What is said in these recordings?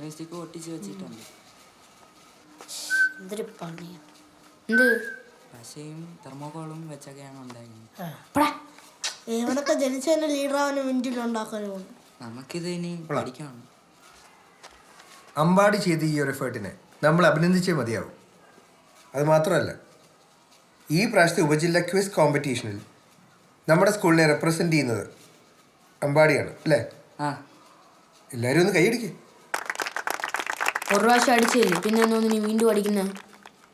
Ice cream stick ഒട്ടിച്ച് വെച്ചിട്ടുണ്ട്. എന്തൊരു പണിയാ എന്ത്? പശയും തെർമോകോളും വെച്ചൊക്കെയാണ് ഉണ്ടായിരുന്നത്. ജനിച്ചതിന്റെ ലീഡർ അവന് മിനിറ്റിൽ ഉണ്ടാക്കാനും നമുക്കിത് ഇനി പഠിക്കണം. അമ്പാടി ചെയ്ത ഈ ഒരു എഫേർട്ടിനെ നമ്മൾ അഭിനന്ദിച്ചേ മതിയാവും. അത് മാത്രമല്ല ഈ പ്രാവശ്യത്തെ ഉപജില്ല ക്വിസ് കോമ്പറ്റീഷനിൽ നമ്മുടെ സ്കൂളിനെ റെപ്രസെന്റ് ചെയ്യുന്നത് അമ്പാടിയാണ് അല്ലേ? ആ. എല്ലാവരും ഒന്ന് കൈയടിക്കേ ഒരു പ്രാവശ്യം അടിച്ചില്ലേ പിന്നെ നീ വീണ്ടും അടിക്കുന്നത്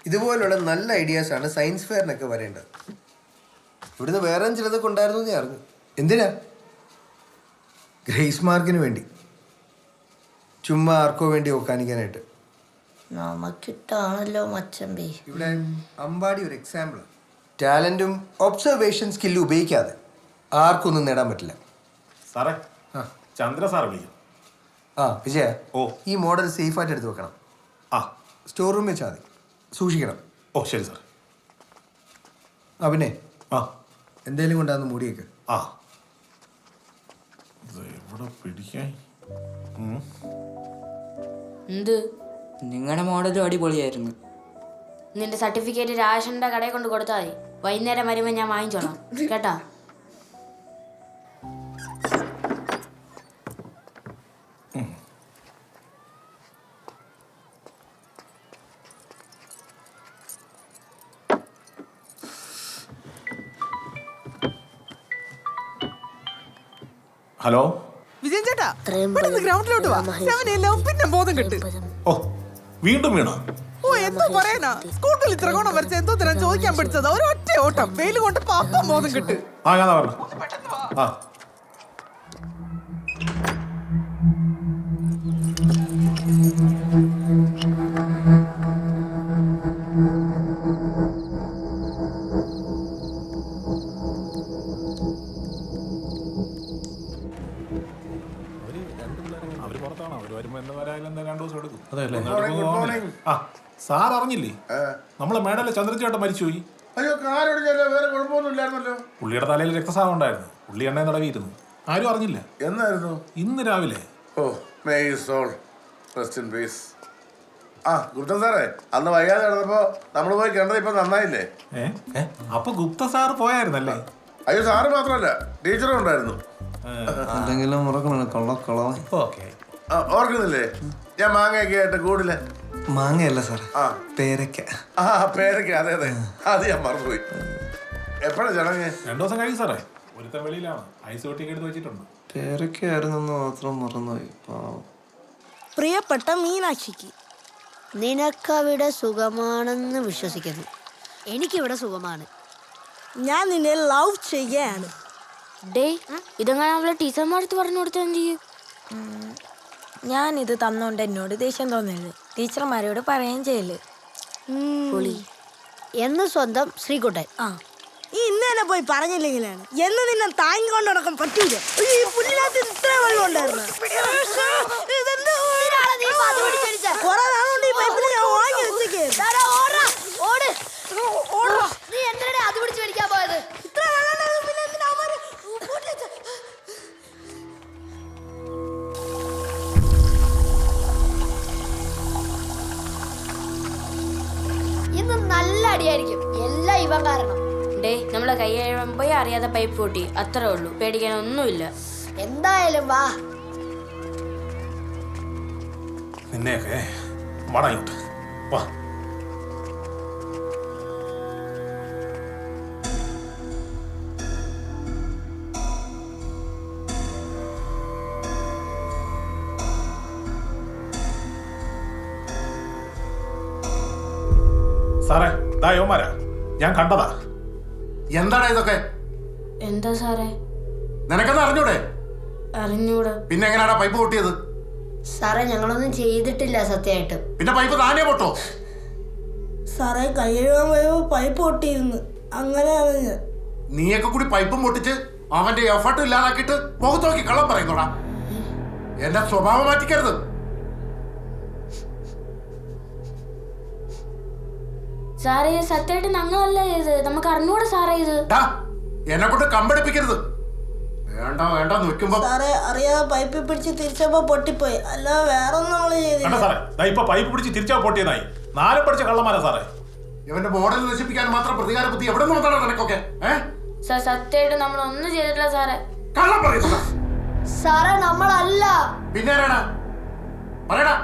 ഇതുപോലുള്ള നല്ല ഐഡിയാസ് ആണ് സയൻസ് ഫെയറിനൊക്കെ വരേണ്ടത് ഇവിടുന്ന് വേറെ ചിലതൊക്കെ ഉണ്ടായിരുന്നു എന്ന് ഞാൻ അറിഞ്ഞു. എന്തിനാ? ഗ്രേസ് മാർക്കിന് വേണ്ടി. ചുമ്മാ ആർക്കോ വേണ്ടി ഒക്കാനിക്കാനായിട്ട് നമുക്കിട്ടാണല്ലോ മച്ചമ്പി. ഇവിടെ അമ്പാടി ഒരു എക്സാമ്പിൾ ടാലന്റും ഒബ്സർവേഷൻ സ്കില്ലും ഉപയോഗിക്കാതെ ആർക്കൊന്നും നേടാൻ പറ്റില്ല. സാറേ. ചന്ദ്ര സാർ വിളിക്കും ആ വിജയ ഓ. ഈ മോഡൽ സേഫായിട്ട് എടുത്ത് വെക്കണം. ആ. സ്റ്റോർ റൂമിൽ വെച്ചാൽ മതി. സൂക്ഷിക്കണം. ഓ ശരി സാർ ആ പിന്നെ? ആ. എന്തേലും കൊണ്ടാന്ന് മൂടിയേക്ക്. ആ. ഇത് എവിടെ പിടിക്കാൻ? ഉം. എന്ത്? നിങ്ങളുടെ മോഡലും അടിപൊളിയായിരുന്നു. നിന്റെ സർട്ടിഫിക്കറ്റ് രാഷന്റെ കടയിൽ കൊണ്ട് കൊടുത്താൽ മതി. വൈകുന്നേരം വരുമ്പോൾ ഞാൻ വാങ്ങിച്ചോളാം. കേട്ടാ? ഹലോ? വിജയൻ ചേട്ടാ പെട്ടെന്ന് ഗ്രൗണ്ടിലോട്ട് വാ. പിന്നെ ബോധം കിട്ടു. ഓ വീണ്ടും വീണോ? ഓ എന്തോ പറയാനാ? സ്കൂട്ടിൽ ഇത്ര കോണം വരച്ച എന്തോ തരാൻ ചോദിക്കാൻ പഠിച്ചത്. ഒരൊറ്റ ഓട്ടം. വെയിൽ കൊണ്ട് പാപ്പം ബോധം കിട്ടു. ആ ഞാൻ പറഞ്ഞു. ആ. എന്താ രണ്ടു ദിവസം എടുക്കും. അതല്ലേ ആ സാർ അറിഞ്ഞില്ലേ? നമ്മളെ മേഡല്ലേ ചന്ദ്രചേട്ടൻ മരിച്ചുപോയി. അയ്യോ കാലൊടിഞ്ഞല്ലോ വേറെ കുഴപ്പമൊന്നുമില്ലായിരുന്നല്ലോ പുള്ളിയുടെ തലയിൽ രക്തസാവം ഉണ്ടായിരുന്നു പുള്ളി എണ്ണയെ തടവിയിരുന്നു. ആരും അറിഞ്ഞില്ല. എന്നായിരുന്നു? ഇന്ന് രാവിലെ. ഓ may soul rest in peace ആ ഗുപ്ത സാറേ അന്ന് വൈകാതെ നടന്നപ്പോ നമ്മൾ പോയി കണ്ടത് ഇപ്പൊ നന്നായില്ലേ? അപ്പൊ ഗുപ്ത സാർ പോയായിരുന്നല്ലേ? അയ്യോ സാറ് മാത്രമല്ല ടീച്ചറും ഉണ്ടായിരുന്നു. എന്തെങ്കിലും ഉറക്കണം കൊള്ള കൊളവാൻ ഓക്കെ. ആ, ഓർക്കുന്നില്ലേ? ഞാൻ മാങ്ങയൊക്കെ ആയിട്ട് കൂടില്ല മാങ്ങയല്ല സാർ ആ. പേരയ്ക്ക. ആ പേരൊക്കെ അതെ അതെ. അത് ഞാൻ മറന്നുപോയി. എപ്പോഴാ ചടങ്ങ്? രണ്ടു ദിവസം കഴിയും സാറേ. ഒരുത്തൻ വെളിയിലാണ്. ഐസ് ഒട്ടിയൊക്കെ എടുത്ത് വെച്ചിട്ടുണ്ട്. പേരയ്ക്കായിരുന്നെന്ന് മാത്രം മറന്നുപോയി. പാവം. പ്രിയപ്പെട്ട മീനാക്ഷിക്ക് നിനക്കവിടെ സുഖമാണെന്ന് വിശ്വസിക്കുന്നു. എനിക്കിവിടെ സുഖമാണ്. ഞാൻ നിന്നെ ലവ് ചെയ്യുകയാണ് ഡേ ഇതെങ്ങനെ അവളെ ടീച്ചർമാരടുത്ത് പറഞ്ഞു കൊടുത്താൽ എന്ത് ചെയ്യും? ഞാൻ ഇത് തന്നോണ്ട് എന്നോട് ദേഷ്യം തോന്നരുത്. ടീച്ചർമാരോട് പറയുകയും ചെയ്യൽ. പൊളി. എന്ന് സ്വന്തം ശ്രീകുട്ടൻ. ആ. ഈ ഇന്ന് തന്നെ പോയി പറഞ്ഞില്ലെങ്കിലാണ്. എന്ന് നിന്നെ താങ്ങിക്കൊണ്ട് നടക്കാൻ പറ്റൂല. ഈ പുല്ലിനകത്ത് ഇത്ര വെള്ളം ഉണ്ടായിരുന്നു. അറിയാതെ പൈപ്പ് പൊട്ടി അത്രേ ഉള്ളൂ. പേടിക്കാനൊന്നുമില്ല. എന്തായാലും വാ. നിന്നെയൊക്കെ വടങ്ങോട്ട് വാ. സാറേ ദാ യോമാരാ ഞാൻ കണ്ടതാ. എന്താണ് ഇതൊക്കെ? എന്താ സാറേ? നിനക്കെന്ന് അറിഞ്ഞൂടെ? അറിഞ്ഞൂടെ. പിന്നെ എങ്ങനെയാടാ പൈപ്പ് പൊട്ടിയത്? സാറേ ഞങ്ങളൊന്നും ചെയ്തിട്ടില്ല സത്യമായിട്ട്. പിന്നെ പൈപ്പ് താനേ പൊട്ടോ? സാറേ കഴുകാൻ പോയപ്പോ പൈപ്പ് പൊട്ടിയിരുന്നു. അങ്ങനെ അറിഞ്ഞു. നീയൊക്കെ കൂടി പൈപ്പും പൊട്ടിച്ച് അവന്റെ എഫർട്ട് ഇല്ലാതാക്കിയിട്ട് മുഖത്ത് നോക്കി കള്ളം പറയുന്നോടാ. എന്റെ സ്വഭാവം മാറ്റിക്കരുത്. സാറേ സത്യമായിട്ട് ഞങ്ങളല്ല ചെയ്ത് നമുക്ക് അറിഞ്ഞൂടെ സാറേ ഇത്. ടാ, എന്നെ കൊണ്ട് കമ്പടിപ്പിക്കരുത്. വേണ്ട വേണ്ട വെക്കുമ്പോ സാറേ അറിയാ പൈപ്പ് പിടിച്ച് തിരിച്ചപ്പോ പൊട്ടിപ്പോയി. അല്ല വേറെ ഒന്നും നമ്മൾ ചെയ്തില്ല. കണ്ട സാറേ. ദാ ഇപ്പൊ പൈപ്പ് പിടിച്ച് തിരിച്ചാ പൊട്ടിയതായി നാലും പഠിച്ച കള്ളമാരാ സാറേ. ഇവന്റെ മോഡൽ നശിപ്പിക്കാൻ മാത്രം പ്രതികാര ബുദ്ധി എവിടെ നിന്ന് വന്നാണ് നിനക്കൊക്കെ? ഏഹ് സാർ സത്യമായിട്ട് നമ്മൾ ഒന്നും ചെയ്തിട്ടില്ല സാറേ. കള്ളം പറയുന്നു സാറേ. നമ്മളല്ല. പിന്നെ ആരാടാ പറയടാ.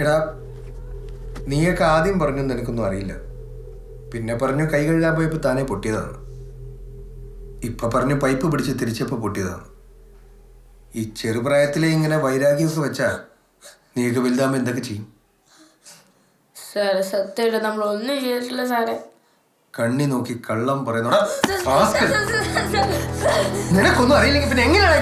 എടാ നീയൊക്കെ ആദ്യം പറഞ്ഞു നിനക്കൊന്നും അറിയില്ല. പിന്നെ പറഞ്ഞു കൈ കഴുകാൻ പോയപ്പോൾ താനേ പൊട്ടിയതാണ്. ഇപ്പം പറഞ്ഞു പൈപ്പ് പിടിച്ച് തിരിച്ചപ്പോൾ പൊട്ടിയതാണ്. ഈ ചെറുപ്രായത്തിലെ ഇങ്ങനെ വൈരാഗ്യമൊക്കെ വെച്ചാ നീയൊക്കെ വലുതാകുമ്പോൾ എന്തൊക്കെ ചെയ്യും? സാറേ സത്യമായിട്ട് നമ്മൾ ഒന്നും ചെയ്തിട്ടില്ല സാറേ. കണ്ണി നോക്കി കള്ളം പറയുന്നോടാ rascal. നിനക്കൊന്നും അറിയില്ലെങ്കിൽ പിന്നെ എങ്ങനെയാണ്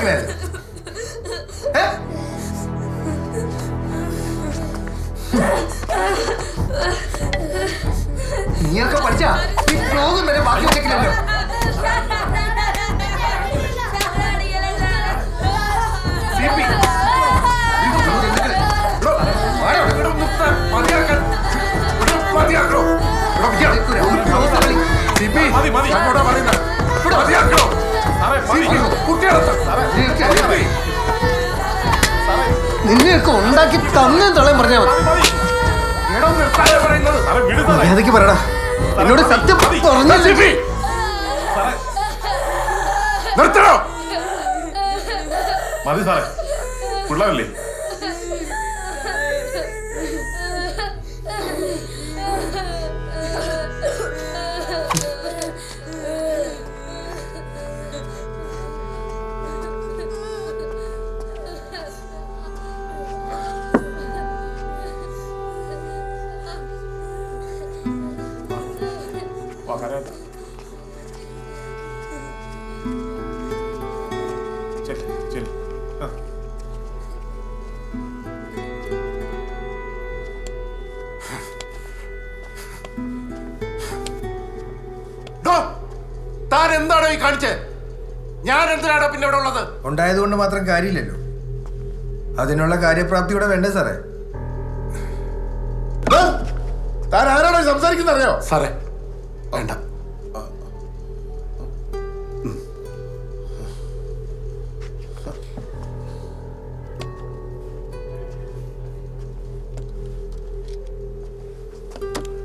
നിന്നെയൊക്കെ ഉണ്ടാക്കി തന്നെ തള്ളയും പറഞ്ഞാൽ മതി മര്യാദയ്ക്ക് പറയടാ എന്നോട് സത്യം മതി. പറഞ്ഞ CP, നിർത്തണോ? മതി സാറേ പിള്ളേരല്ലേ കരയണ്ട. ചെല്ല്, ചെല്ല്. ആ. ഡോ, താൻ എന്താണോ ഈ കാണിച്ചത് ഞാൻ എന്തിനാണോ പിന്നെ ഇവിടെ ഉള്ളത് ഉണ്ടായതുകൊണ്ട് മാത്രം കാര്യമില്ലല്ലോ അതിനുള്ള കാര്യപ്രാപ്തിയോടെ വേണ്ടേ സാറേ താൻ ആരാണോ സംസാരിക്കുന്നറിയോ സാറേ വേണ്ട.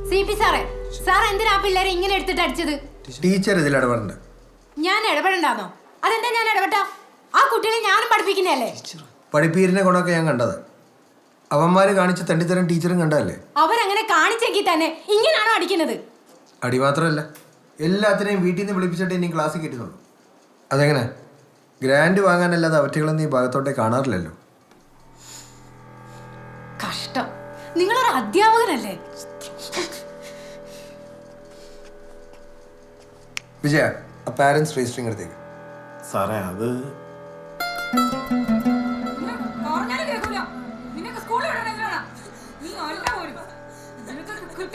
സി പി സാറേ സാർ എന്തിനാ പിള്ളേരെ ഇങ്ങനെ എടുത്തിട്ട് അടിച്ചത്? ടീച്ചർ ഇതിൽ ഇടപെടണ്ട. ഞാൻ ഇടപെടണ്ടാന്നോ? അതെന്താ ഞാൻ ഇടപെട്ട? ആ കുട്ടികളെ ഞാനും പഠിപ്പിക്കുന്നതല്ലേ? പഠിപ്പീരിനെ ഗുണമൊക്കെ ഞാൻ കണ്ടത്. അവന്മാര് കാണിച്ച തണ്ടിത്തരം ടീച്ചറും കണ്ടതല്ലേ? അവരങ്ങനെ കാണിച്ചെങ്കിൽ തന്നെ ഇങ്ങനാണോ അടിക്കുന്നത്? അടി മാത്രമല്ല എല്ലാത്തിനെയും വീട്ടിൽ നിന്ന് വിളിപ്പിച്ചിട്ട് ഇനി ക്ലാസ്സിൽ കിട്ടുന്നുള്ളൂ അതെങ്ങനെ? ഗ്രാൻഡ് വാങ്ങാനല്ലാതെ അവറ്റകളൊന്നും ഈ ഭാഗത്തോട്ടേ കാണാറില്ലല്ലോ. കഷ്ടം. നിങ്ങളൊരു അധ്യാപകനല്ലേ? വിജയ പാരൻസ് രജിസ്റ്ററിങ് എടുത്തേക്ക്. സാറേ അത്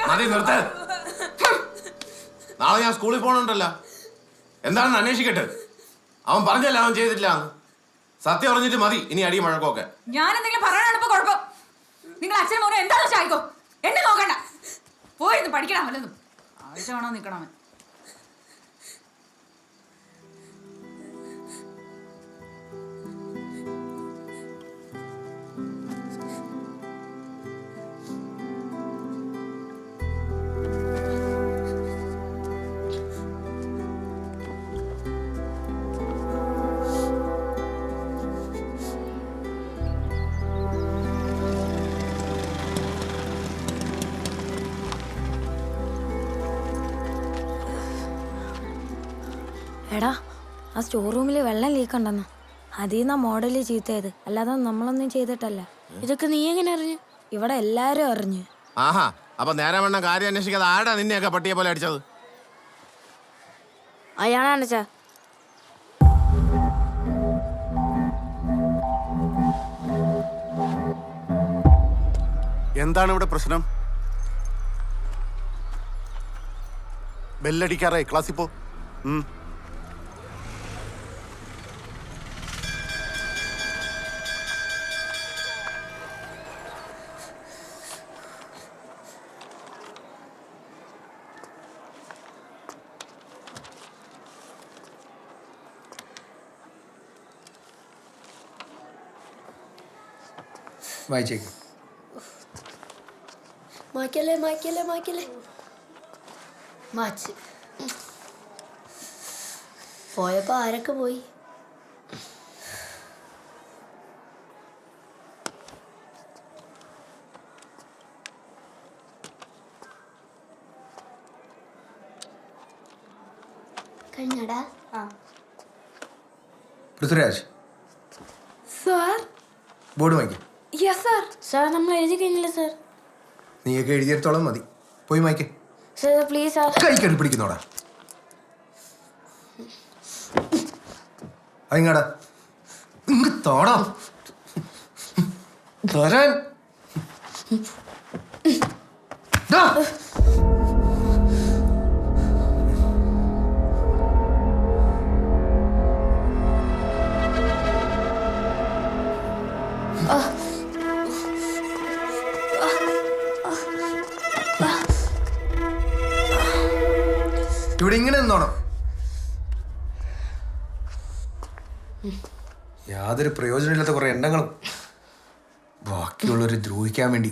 മതി നിർത്ത്. നാളെ ഞാൻ സ്കൂളിൽ പോകണുണ്ടല്ലോ എന്താണെന്ന് അന്വേഷിക്കട്ടെ. അവൻ പറഞ്ഞല്ല അവൻ ചെയ്തിട്ടില്ല സത്യം പറഞ്ഞിട്ട് മതി. ഇനി അടി മഴക്കൊക്കെ ഞാൻ എന്തെങ്കിലും പറയാനാണ് ഇപ്പൊ കുഴപ്പം. നിങ്ങൾ അച്ഛനും മോനും എന്താണെന്ന് ചായ്ക്കോ എന്നെ നോക്കണ്ട. പോയിരുന്നു പഠിക്കണം വല്ലതും. ആവശ്യമാണോ നിക്കണം എടാ ആ സ്റ്റോർ റൂമിൽ വെള്ളം ലീക്ക് ഉണ്ടെന്ന്. അതിൽ നിന്നാ മോഡൽ ചീത്തയത്. അല്ലാതെ നമ്മളൊന്നും ചെയ്തിട്ടല്ല. ഇതൊക്കെ നീ എങ്ങനെ അറിഞ്ഞു? ഇവിടെ എല്ലാരും അറിഞ്ഞു. ആഹാ അപ്പൊ നേരെ വേണം കാര്യം അന്വേഷിക്കാതെ ആടാ നിന്നെയൊക്കെ പട്ടിയെ പോലെ അടിച്ചത്? അയാളാണ് ചാ എന്താണ് ഇവിടെ പ്രശ്നം? ബെല്ലടിക്കാറായി. ക്ലാസ്സിൽ പോ. ഉം. വായിച്ചേക്കും മായ്ക്കല്ലേ മായ്ക്കല്ലേ മായ്ക്കല്ലേ. മാച്ച്. പോയപ്പോ ആരൊക്കെ പോയി? കഴിഞ്ഞടാ. പൃഥ്വിരാജ്. സാർ? ബോർഡ് വായിക്കും. യെസ് സാർ സാർ നമ്മൾ എഴുതി കഴിഞ്ഞില്ല സാർ നീയൊക്കെ എഴുതിയെടുത്തോളം മതി. പോയി വായിക്കേ. സാർ പ്ലീസ് സാർ കൈ കെട്ടി പിടിക്കുന്നോടാ. അതിങ്ങാടാ? ഇങ്ങ് തോടാ. തരാൻ. ഇവിടെ ഇങ്ങനെ നിന്നോണം. യാതൊരു പ്രയോജനമില്ലാത്ത കുറെ എണ്ണങ്ങളും ബാക്കിയുള്ളവരെ ദ്രോഹിക്കാൻ വേണ്ടി